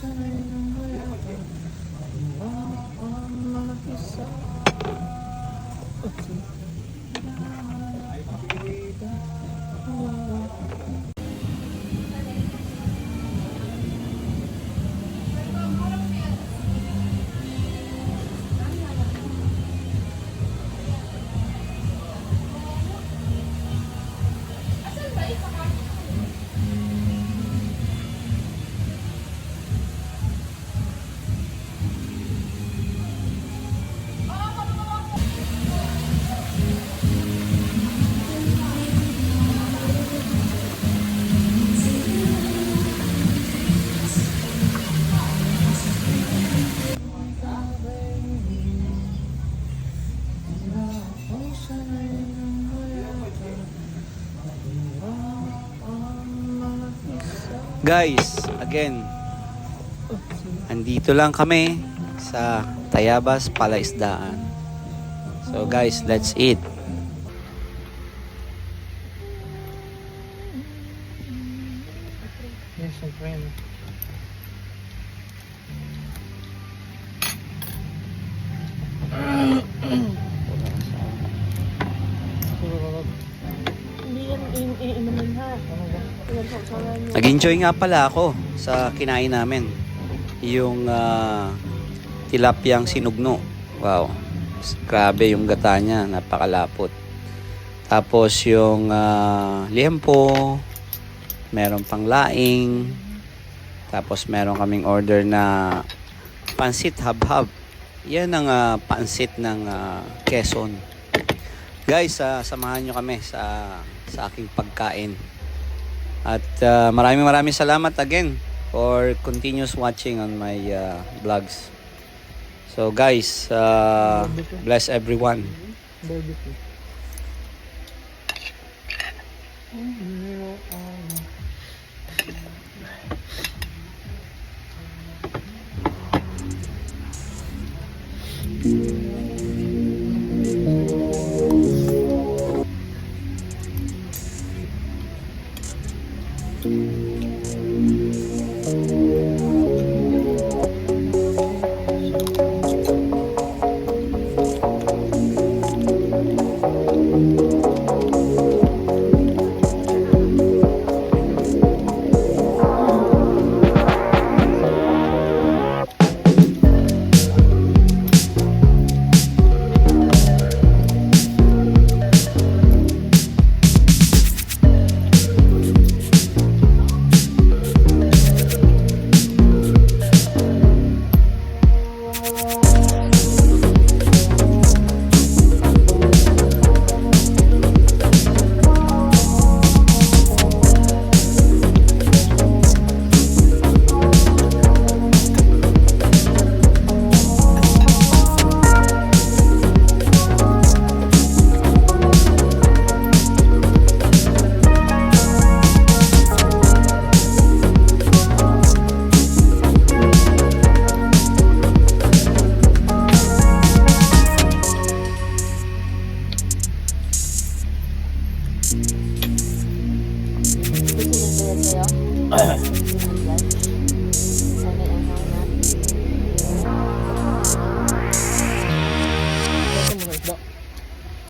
Bye. Guys, again, andito lang kami sa Tayabas Palaisdaan. So guys, let's eat. Yes, siyempre. Nag-enjoy nga pala ako sa kinain namin. Yung ah, tilapyang sinugno. Wow. Grabe yung gata niya. Napakalapot. Tapos yung ah, liempo. Meron pang laing. Tapos meron kaming order na pansit habhab. Yan ang ah, pansit ng ah, Quezon. Guys, ah, samahan nyo kami sa, sa aking pagkain. At uh, maraming maraming salamat again for continuous watching on my uh, vlogs. So guys, uh, bless everyone. Barbecue. 조심히 들으세요.